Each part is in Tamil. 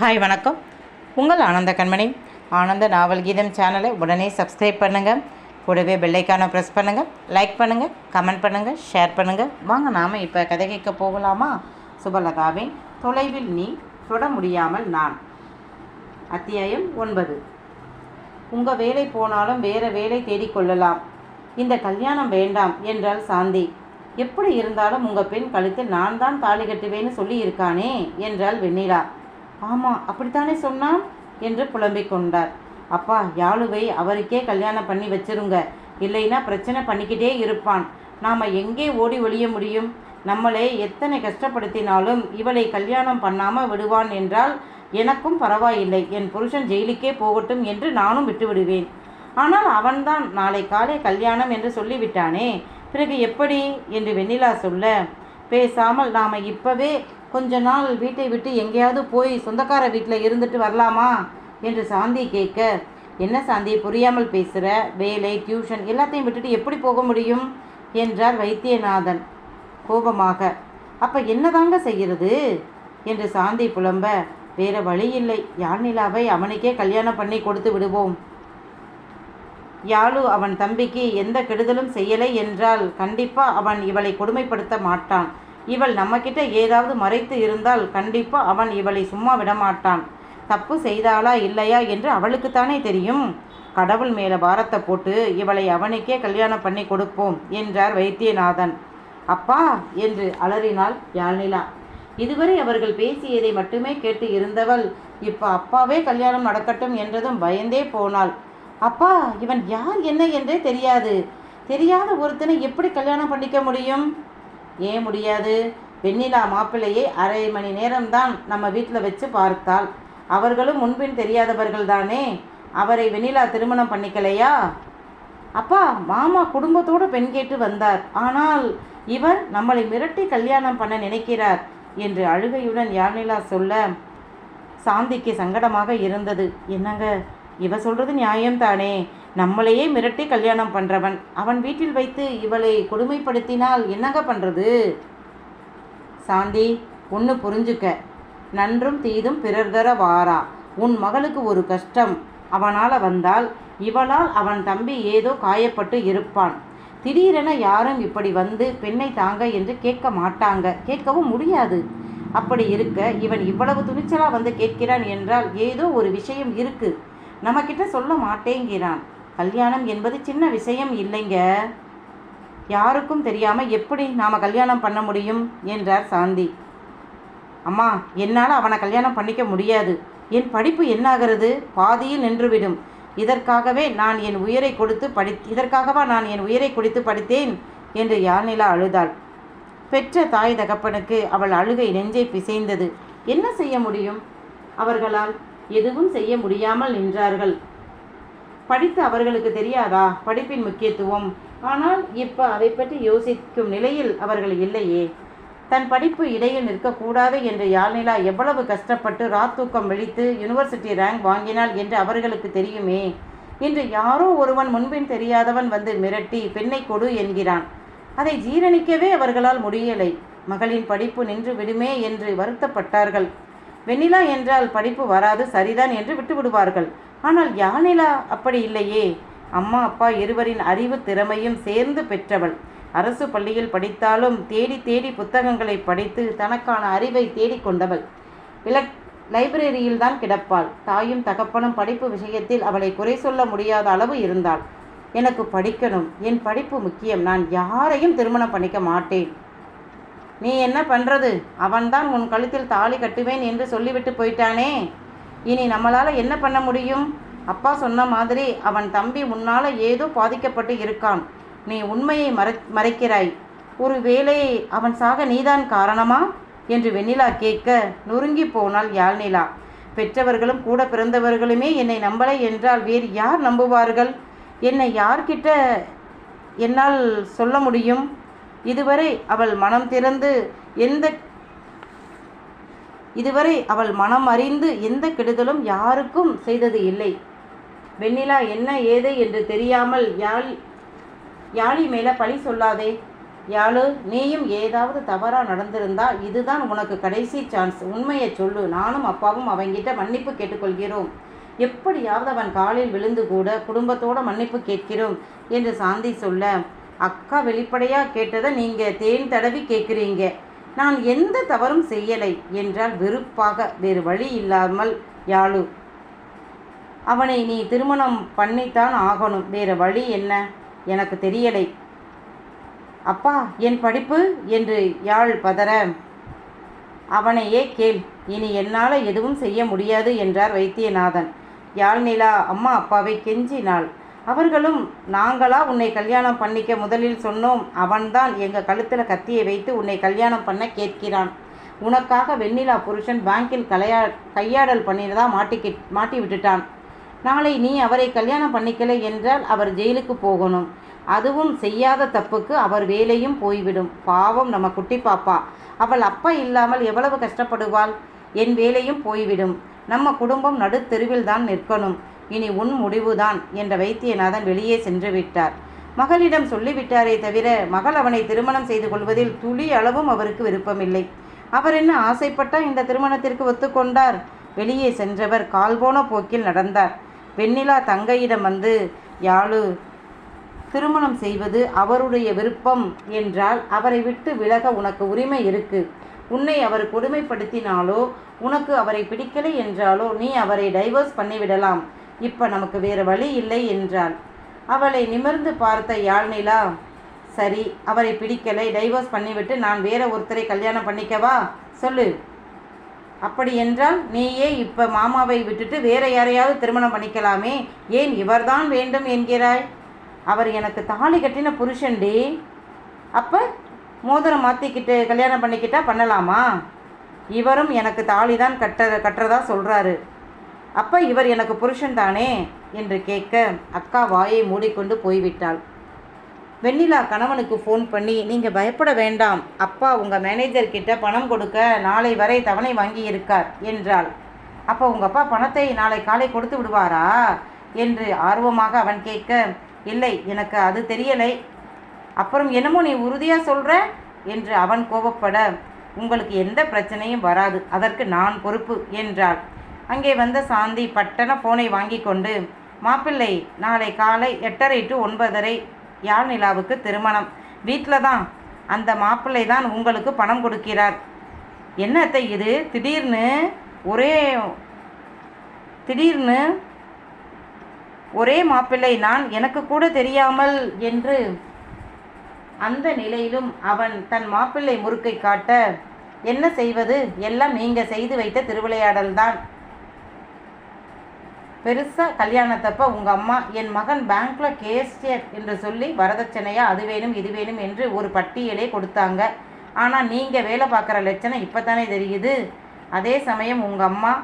ஹாய் வணக்கம். உங்கள் ஆனந்த கண்மணி. ஆனந்த நாவல் கீதம் சேனலை உடனே சப்ஸ்கிரைப் பண்ணுங்கள் கூடவே பெல்லைக்கான ப்ரெஸ் பண்ணுங்கள் லைக் பண்ணுங்கள் கமெண்ட் பண்ணுங்கள் ஷேர் பண்ணுங்கள் வாங்க நாம் இப்போ கதை கேட்க போகலாமா? சுபலதாவின் தொலைவில் நீ தொட முடியாமல் நான். அத்தியாயம் ஒன்பது. உங்கள் வேலை போனாலும் வேறு வேலை தேடிக்கொள்ளலாம் இந்த கல்யாணம் வேண்டாம் என்றாள் சாந்தி. எப்படி இருந்தாலும் உங்கள் பெண் கழுத்தில் நான் தான் தாலி கட்டுவேன்னு சொல்லி இருக்கானே என்றாள் வெண்ணிலா. ஆமாம் அப்படித்தானே சொன்னான்? என்று புலம்பிக் கொண்டார். அப்பா யாழுவை அவருக்கே கல்யாணம் பண்ணி வச்சிருங்க. இல்லைன்னா பிரச்சனை பண்ணிக்கிட்டே இருப்பான். நாம் எங்கே ஓடி ஒழிய முடியும்? நம்மளை எத்தனை கஷ்டப்படுத்தினாலும் இவளை கல்யாணம் பண்ணாமல் விடுவான் என்றால் எனக்கும் பரவாயில்லை. என் புருஷன் ஜெயிலுக்கே போகட்டும் என்று நானும் விட்டுவிடுவேன். ஆனால் அவன்தான் நாளை காலை கல்யாணம் என்று சொல்லிவிட்டானே. பிறகு எப்படி? என்று வெண்ணிலா சொல்ல பேசாமல் நாம் இப்போவே கொஞ்ச நாள் வீட்டை விட்டு எங்கேயாவது போய் சொந்தக்கார வீட்டில் இருந்துட்டு வரலாமா? என்று சாந்தி கேட்க என்ன சாந்தி புரியாமல் பேசுகிற வேலை டியூஷன் எல்லாத்தையும் விட்டுட்டு எப்படி போக முடியும்? என்றார் வைத்தியநாதன் கோபமாக. அப்போ என்னதாங்க செய்கிறது என்று சாந்தி புலம்ப வேற வழி இல்லை. யாழ்நிலாவை அவனுக்கே கல்யாணம் பண்ணி கொடுத்து விடுவோம்? யாழு அவன் தம்பிக்கு எந்த கெடுதலும் செய்யலை என்றால் கண்டிப்பாக அவன் இவளை கொடுமைப்படுத்த மாட்டான். இவள் நம்மக்கிட்ட ஏதாவது மறைத்து இருந்தால் கண்டிப்பாக அவன் இவளை சும்மா விடமாட்டான். தப்பு செய்தாளா இல்லையா என்று அவளுக்குத்தானே தெரியும். கடவுள் மேலே பாரத்தை போட்டு இவளை அவனுக்கே கல்யாணம் பண்ணி கொடுப்போம் என்றார் வைத்தியநாதன். அப்பா என்று அலறினாள் யாழ்நிலா. இதுவரை அவர்கள் பேசியதை மட்டுமே கேட்டு இருந்தவள் இப்போ அப்பாவே கல்யாணம் நடக்கட்டும் என்றதும் பயந்தே போனாள். அப்பா இவன் யார் என்ன என்றே தெரியாது. தெரியாத ஒருத்தனை எப்படி கல்யாணம் பண்ணிக்க முடியும்? ஏன் முடியாது? வெண்ணிலா மாப்பிள்ளையை அரை மணி நேரம்தான் நம்ம வீட்டில் வச்சு பார்த்தாள். அவர்களும் முன்பின் தெரியாதவர்கள் தானே? அவரை வெண்ணிலா திருமணம் பண்ணிக்கலையா? அப்பா மாமா குடும்பத்தோடு பெண் கேட்டு வந்தார். ஆனால் இவர் நம்மளை மிரட்டி கல்யாணம் பண்ண நினைக்கிறார் என்று அழுகையுடன் யாழ்நிலா சொல்ல சாந்திக்கு சங்கடமாக இருந்தது. என்னங்க? இவ சொல்றது நியாயம்தானே? நம்மளையே மிரட்டி கல்யாணம் பண்ணுறவன் அவன் வீட்டில் வைத்து இவளை கொடுமைப்படுத்தினால் என்னங்க பண்ணுறது சாந்தி ஒன்று புரிஞ்சுக்க. நன்றும் தீதும் பிறர் தர வாரா. உன் மகளுக்கு ஒரு கஷ்டம். அவனால் வந்தால் இவளால் அவன் தம்பி ஏதோ காயப்பட்டு இருப்பான். திடீரென யாரும் இப்படி வந்து பெண்ணை தாங்க என்று கேட்க மாட்டாங்க. கேட்கவும் முடியாது. அப்படி இருக்க இவன் இவ்வளவு துணிச்சலாக வந்து கேட்கிறான் என்றால் ஏதோ ஒரு விஷயம் இருக்கு. நம்மக்கிட்ட சொல்ல மாட்டேங்கிறான். கல்யாணம் என்பது சின்ன விஷயம் இல்லைங்க. யாருக்கும் தெரியாமல் எப்படி நாம் கல்யாணம் பண்ண முடியும்? என்றார் சாந்தி. அம்மா என்னால் அவனை கல்யாணம் பண்ணிக்க முடியாது. என் படிப்பு என்னாகிறது? பாதியில் நின்றுவிடும். இதற்காகவே நான் என் உயிரை கொடுத்து படி இதற்காகவா நான் என் உயிரை கொடுத்து படித்தேன்? என்று யாழ்நிலா அழுதாள். பெற்ற தாய் தகப்பனுக்கு அவள் அழுகை நெஞ்சை பிசைந்தது. என்ன செய்ய முடியும்? அவர்களால் எதுவும் செய்ய முடியாமல் நின்றார்கள். படித்து அவர்களுக்கு தெரியாதா? படிப்பின் முக்கியத்துவம். ஆனால் இப்போ அதை பற்றி யோசிக்கும் நிலையில் அவர்கள் இல்லையே. தன் படிப்பு இடையில் நிற்கக்கூடாது என்று யாழ்நிலா எவ்வளவு கஷ்டப்பட்டு ராத்தூக்கம் விழித்து யூனிவர்சிட்டி ரேங்க் வாங்கினாள் என்று அவர்களுக்கு தெரியுமே? இன்று யாரோ ஒருவன் முன்பின் தெரியாதவன் வந்து மிரட்டி பெண்ணை கொடு என்கிறான். அதை ஜீரணிக்கவே அவர்களால் முடியலை. மகளின் படிப்பு நின்று விடுமே என்று வருத்தப்பட்டார்கள். வெண்ணிலா என்றால் படிப்பு வராது சரிதான் என்று விட்டு விடுவார்கள் ஆனால் யானிலா அப்படி இல்லையே. அம்மா அப்பா இருவரின் அறிவு திறமையும் சேர்ந்து பெற்றவள். அரசு பள்ளியில் படித்தாலும் தேடி தேடி புத்தகங்களை படித்து தனக்கான அறிவை தேடிக்கொண்டவள் இலக் லைப்ரரியில் தான் கிடப்பாள். தாயும் தகப்பனும் படிப்பு விஷயத்தில் அவளை குறை சொல்ல முடியாத அளவு இருந்தாள். எனக்கு படிக்கணும். என் படிப்பு முக்கியம். நான் யாரையும் திருமணம் பண்ணிக்க மாட்டேன். நீ என்ன பண்ணுறது அவன்தான் உன் கழுத்தில் தாலி கட்டுவேன் என்று சொல்லிவிட்டு போயிட்டானே. இனி நம்மளால் என்ன பண்ண முடியும்? அப்பா சொன்ன மாதிரி அவன் தம்பி உன்னால் ஏதோ பாதிக்கப்பட்டு இருக்கான். நீ உண்மையை மறை மறைக்கிறாய். ஒரு வேளை அவன் சாக நீதான் காரணமா? என்று வெண்ணிலா கேட்க நொறுங்கி போனாள் யாழ்நிலா. பெற்றவர்களும் கூட பிறந்தவர்களுமே என்னை நம்பலை என்றால் வேறு யார் நம்புவார்கள்? என்னை யார்கிட்ட என்னால் சொல்ல முடியும்? இதுவரை அவள் மனம் திறந்து எந்த இதுவரை அவள் மனம் அறிந்து எந்த கெடுதலும் யாருக்கும் செய்தது இல்லை. வெண்ணிலா என்ன ஏது? என்று தெரியாமல் யாழ் யாழி மேலே பழி சொல்லாதே. யாழு நீயும் ஏதாவது தவறாக நடந்திருந்தா இதுதான் உனக்கு கடைசி சான்ஸ். உண்மையை சொல்லு. நானும் அப்பாவும் அவங்கிட்ட மன்னிப்பு கேட்டுக்கொள்கிறோம். எப்படியாவது அவன் காலில் விழுந்து கூட குடும்பத்தோட மன்னிப்பு கேட்கிறோம் என்று சாந்தி சொல்ல அக்கா வெளிப்படையாக கேட்டதை நீங்கள் தேன் தடவி கேட்குறீங்க. நான் எந்த தவறும் செய்யலை என்றால் வெறுப்பாக வேறு வழி இல்லாமல் யாழு. அவனை நீ திருமணம் பண்ணித்தான் ஆகணும். வேறு வழி என்ன? எனக்கு தெரியலை. அப்பா என் படிப்பு? என்று யாழ் பதற. அவனையே கேள். இனி என்னால் எதுவும் செய்ய முடியாது என்றார் வைத்தியநாதன். யாழ் நிலா அம்மா அப்பாவை கெஞ்சினாள். அவர்களும் நாங்களா உன்னை கல்யாணம் பண்ணிக்க முதலில் சொன்னோம். அவன்தான் எங்கள் கழுத்தில் கத்தியை வைத்து உன்னை கல்யாணம் பண்ண கேட்கிறான். உனக்காக வெண்ணிலா புருஷன் பேங்கில் கலையா கையாடல் பண்ணினதா மாட்டிக்கி மாட்டி விட்டுட்டான் நாளை நீ அவரை கல்யாணம் பண்ணிக்கலை என்றால் அவர் ஜெயிலுக்கு போகணும். அதுவும் செய்யாத தப்புக்கு அவர் வேலையும் போய்விடும். பாவம் நம்ம குட்டி பாப்பா. அவள் அப்பா இல்லாமல் எவ்வளவு கஷ்டப்படுவாள்? என் வேலையும் போய்விடும். நம்ம குடும்பம் நடுத்தெருவில் தான் நிற்கணும். இனி உன் முடிவுதான் என்ற வைத்தியநாதன் வெளியே சென்று விட்டார். மகளிடம் சொல்லிவிட்டாரே தவிர மகள் அவனை திருமணம் செய்து கொள்வதில் துளி அளவும் அவருக்கு விருப்பமில்லை. அவர் என்ன ஆசைப்பட்டா இந்த திருமணத்திற்கு ஒத்துக்கொண்டார்? வெளியே சென்றவர் கால்போன போக்கில் நடந்தார். வெண்ணிலா தங்கையிடம் வந்து யாழு திருமணம் செய்வது அவருடைய விருப்பம் என்றால் அவரை விட்டு விலக உனக்கு உரிமை இருக்கு. உன்னை அவர் கொடுமைப்படுத்தினாலோ உனக்கு அவரை பிடிக்கலை என்றாலோ நீ அவரை டைவர்ஸ் பண்ணிவிடலாம். இப்போ நமக்கு வேறு வழி இல்லை என்றாள் அவளை நிமிர்ந்து பார்த்த யாழ்நிலா சரி அவரை பிடிக்கலை. டைவர்ஸ் பண்ணிவிட்டு நான் வேற ஒருத்தரை கல்யாணம் பண்ணிக்கவா? சொல்லு. அப்படி என்றால் நீயே இப்போ மாமாவை விட்டுட்டு வேற யாரையாவது திருமணம் பண்ணிக்கலாமே? ஏன் இவர்தான் வேண்டும் என்கிறாய்? அவர் எனக்கு தாலி கட்டின புருஷன்டி அப்போ மோதிரம் மாற்றிக்கிட்டு கல்யாணம் பண்ணிக்கிட்டா பண்ணலாமா? இவரும் எனக்கு தாலி தான் கட்ட கட்டுறதா சொல்கிறாரு அப்போ இவர் எனக்கு புருஷன் தானே? என்று கேட்க அக்கா வாயை மூடிக்கொண்டு போய்விட்டாள். வெண்ணிலா கணவனுக்கு ஃபோன் பண்ணி நீங்கள் பயப்பட வேண்டாம். அப்பா உங்கள் மேனேஜர் கிட்ட பணம் கொடுக்க நாளை வரை தவணை வாங்கி இருக்கார் என்றாள். அப்போ உங்கள் அப்பா பணத்தை நாளை காலை கொடுத்து விடுவாரா? என்று ஆர்வமாக அவன் கேட்க இல்லை எனக்கு அது தெரியலை. அப்புறம் என்னமோ நீ உறுதியாக சொல்கிற என்று அவன் கோபப்பட உங்களுக்கு எந்த பிரச்சனையும் வராது. அதற்கு நான் பொறுப்பு என்றாள். அங்கே வந்த சாந்தி பட்டன ஃபோனை வாங்கி கொண்டு மாப்பிள்ளை நாளை காலை எட்டரை டு ஒன்பதரை யாழ் நிலாவுக்கு திருமணம். வீட்டில் தான் அந்த மாப்பிள்ளை தான் உங்களுக்கு பணம் கொடுக்கிறார். என்னத்தை இது? திடீர்னு ஒரே திடீர்னு ஒரே மாப்பிள்ளை நான் எனக்கு கூட தெரியாமல் என்று அந்த நிலையிலும் அவன் தன் மாப்பிள்ளை முறுக்கை காட்ட என்ன செய்வது? எல்லாம் நீங்கள் செய்து வைத்த திருவிளையாடல்தான். பெருசாக கல்யாணத்தப்ப உங்கள் அம்மா என் மகன் பேங்க்கில் கேஷியர் என்று சொல்லி வரதட்சணையாக அது வேணும் இது வேணும் என்று ஒரு பட்டியலே கொடுத்தாங்க. ஆனால் நீங்கள் வேலை பார்க்குற லட்சணம் இப்போ தானே தெரியுது. அதே சமயம் உங்கள் அம்மா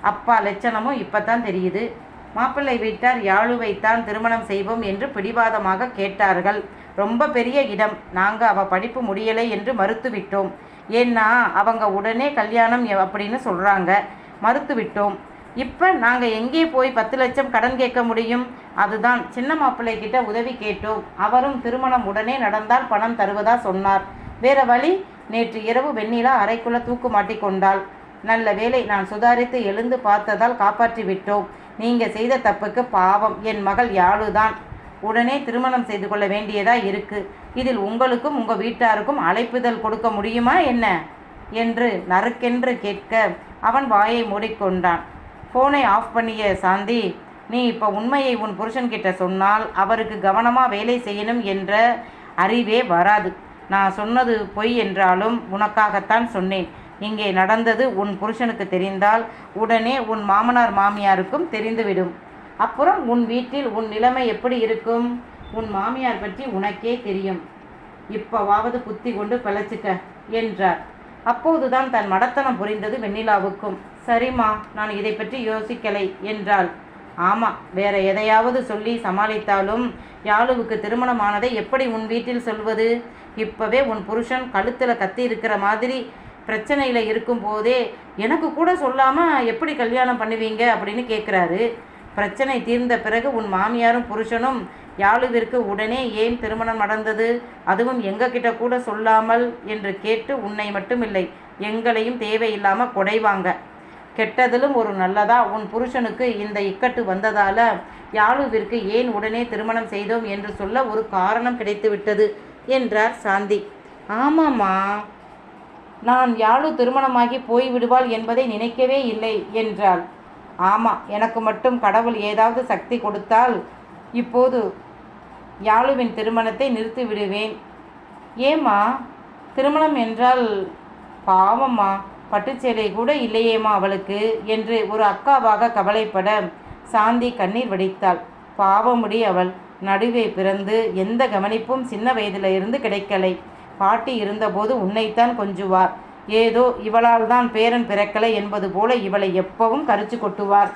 அப்பா லட்சணமும் இப்போ தான் தெரியுது. மாப்பிள்ளை வீட்டார் யாழுவைத்தான் திருமணம் செய்வோம் என்று பிடிவாதமாக கேட்டார்கள். ரொம்ப பெரிய இடம். நாங்கள் அவள் படிப்பு முடியலை என்று மறுத்துவிட்டோம். ஏன்னா அவங்க உடனே கல்யாணம் எ- அப்படின்னு சொல்கிறாங்க மறுத்துவிட்டோம். இப்போ நாங்கள் எங்கே போய் பத்து லட்சம் கடன் கேட்க முடியும்? அதுதான் சின்ன மாப்பிள்ளை கிட்ட உதவி கேட்டோம். அவரும் திருமணம் உடனே நடந்தால் பணம் தருவதா சொன்னார். வேற வழி நேற்று இரவு வெண்ணிலா அறைக்குள்ள தூக்கு மாட்டிக்கொண்டாள் நல்ல வேளை நான் சுதாரித்து எழுந்து பார்த்ததால் காப்பாற்றி விட்டோம். நீங்கள் செய்த தப்புக்கு பாவம். என் மகள் யாழுதான். உடனே திருமணம் செய்து கொள்ள வேண்டியதா இருக்கு. இதில் உங்களுக்கும் உங்கள் வீட்டாருக்கும் அழைப்புதல் கொடுக்க முடியுமா என்ன? என்று நறுக்கென்று கேட்க அவன் வாயை மூடிக்கொண்டான். ஃபோனை ஆஃப் பண்ணிய சாந்தி நீ இப்போ உண்மையை உன் புருஷன்கிட்ட சொன்னால் அவருக்கு கவனமாக வேலை செய்யணும் என்ற அறிவே வராது. நான் சொன்னது பொய் என்றாலும் உனக்காகத்தான் சொன்னேன். இங்கே நடந்தது உன் புருஷனுக்கு தெரிந்தால் உடனே உன் மாமனார் மாமியாருக்கும் தெரிந்துவிடும். அப்புறம் உன் வீட்டில் உன் நிலைமை எப்படி இருக்கும்? உன் மாமியார் பற்றி உனக்கே தெரியும். இப்போவாவது புத்தி கொண்டு பிழைச்சிக்க என்றார். அப்போதுதான் தன் மடத்தனம் புரிந்தது வெண்ணிலாவுக்கும். சரிம்மா நான் இதை பற்றி யோசிக்கலை என்றாள். ஆமாம் வேற எதையாவது சொல்லி சமாளித்தாலும் யாழுவுக்கு திருமணமானதை எப்படி உன் வீட்டில் சொல்வது? இப்பவே உன் புருஷன் கழுத்தில் கத்தி இருக்கிற மாதிரி பிரச்சனையில் இருக்கும்போதே எனக்கு கூட சொல்லாமல் எப்படி கல்யாணம் பண்ணுவீங்க? அப்படின்னு கேட்குறாரு பிரச்சனை தீர்ந்த பிறகு உன் மாமியாரும் புருஷனும் யாழுவிற்கு உடனே ஏன் திருமணம் நடந்தது? அதுவும் எங்ககிட்ட கூட சொல்லாமல் என்று கேட்டு உன்னை மட்டுமில்லை எங்களையும் தேவையில்லாமல் கொடைவாங்க கெட்டதிலும் ஒரு நல்லதா? உன் புருஷனுக்கு இந்த இக்கட்டு வந்ததால யாழுவிற்கு ஏன் உடனே திருமணம் செய்தோம் என்று சொல்ல ஒரு காரணம் கிடைத்துவிட்டது என்றார் சாந்தி. ஆமாம்மா நான் யாழு திருமணமாகி போய்விடுவாள் என்பதை நினைக்கவே இல்லை என்றாள். ஆமாம் எனக்கு மட்டும் கடவுள் ஏதாவது சக்தி கொடுத்தால் இப்போது யாழுவின் திருமணத்தை நிறுத்தி விடுவேன். ஏம்மா திருமணம் என்றால் பாவம்மா பட்டுச்சேலை கூட இல்லையேம்மா அவளுக்கு என்று ஒரு அக்காவாக கவலைப்பட சாந்தி கண்ணீர் வடித்தாள். பாவமுடி அவள் நடுவே பிறந்து எந்த கவனிப்பும் சின்ன வயதில் இருந்து கிடைக்கலை. பாட்டி இருந்தபோது உன்னைத்தான் கொஞ்சுவார். ஏதோ இவளால் தான் பேரன் பிறக்கலை என்பது போல இவளை எப்பவும் கரிச்சு கொட்டுவார்.